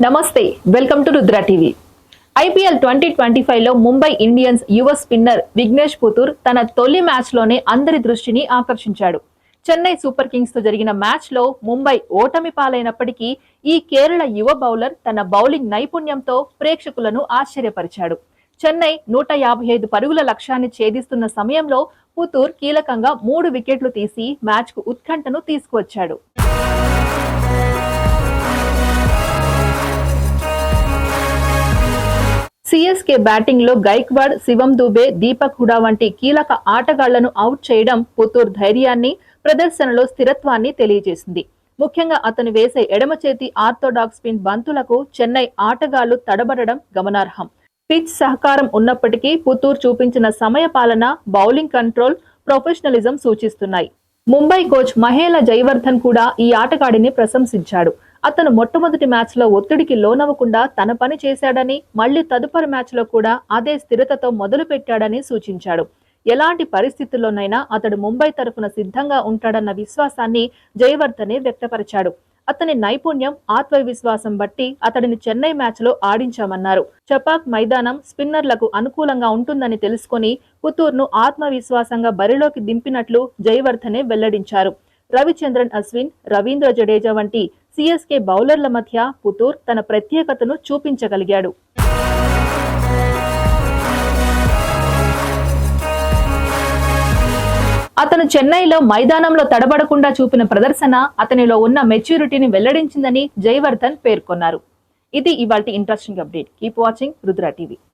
నమస్తే welcome to Rudra TV. IPL twenty twenty ఫైవ్లో Mumbai Indians యువ స్పిన్నర్ విఘ్నేష్ పుతూర్ తన తొలి మ్యాచ్లోనే అందరి దృష్టిని ఆకర్షించాడు. చెన్నై సూపర్ కింగ్స్తో జరిగిన మ్యాచ్లో ముంబై ఓటమి పాలైనప్పటికీ ఈ కేరళ యువ బౌలర్ తన బౌలింగ్ నైపుణ్యంతో ప్రేక్షకులను ఆశ్చర్యపరిచాడు. చెన్నై నూట యాభై ఐదు పరుగుల లక్ష్యాన్ని ఛేదిస్తున్న సమయంలో పుతూర్ కీలకంగా మూడు వికెట్లు తీసి మ్యాచ్కు ఉత్కంఠను తీసుకువచ్చాడు. సిఎస్కే బ్యాటింగ్లో గైక్వాడ్ శివం దుబే దీపక్ హుడా వంటి కీలక ఆటగాళ్ళను అవుట్ చేయడం పుత్తూర్ ధైర్యాన్ని ప్రదర్శనలో స్థిరత్వాన్ని తెలియజేసింది. ముఖ్యంగా అతను వేసే ఎడమ చేతి ఆర్థోడాక్స్ స్పిన్ బంతులకు చెన్నై ఆటగాళ్ళు తడబడడం గమనార్హం. పిచ్ సహకారం ఉన్నప్పటికీ పుత్తూర్ చూపించిన సమయ పాలన బౌలింగ్ కంట్రోల్ ప్రొఫెషనలిజం సూచిస్తున్నాయి. ముంబై కోచ్ మహేల జయవర్ధన్ కూడా ఈ ఆటగాడిని ప్రశంసించాడు. అతను మొట్టమొదటి మ్యాచ్లో ఒత్తిడికి లోనవ్వకుండా తన పని చేశాడని మళ్ళీ తదుపరి మ్యాచ్లో కూడా అదే స్థిరతతో మొదలుపెట్టాడని సూచించాడు. ఎలాంటి పరిస్థితుల్లోనైనా అతడు ముంబై తరఫున సిద్ధంగా ఉంటాడన్న విశ్వాసాన్ని జయవర్ధనే వ్యక్తపరిచాడు. అతని నైపుణ్యం ఆత్మవిశ్వాసం బట్టి అతడిని చెన్నై మ్యాచ్లో ఆడించామన్నారు. చపాక్ మైదానం స్పిన్నర్లకు అనుకూలంగా ఉంటుందని తెలుసుకొని పుతూర్ను ఆత్మవిశ్వాసంగా బరిలోకి దింపినట్లు జయవర్ధనే వెల్లడించారు. రవిచంద్రన్ అశ్విన్ రవీంద్ర జడేజా వంటి సిఎస్కే బౌలర్ల మధ్య పుతూర్ తన ప్రత్యేకతను చూపించగలిగాడు. అతను చెన్నైలో మైదానంలో తడబడకుండా చూపిన ప్రదర్శన అతనిలో ఉన్న మెచ్యూరిటీని వెల్లడించిందని జయవర్ధన్ పేర్కొన్నారు. ఇది ఇవాల్టి interesting update. Keep watching Rudra TV.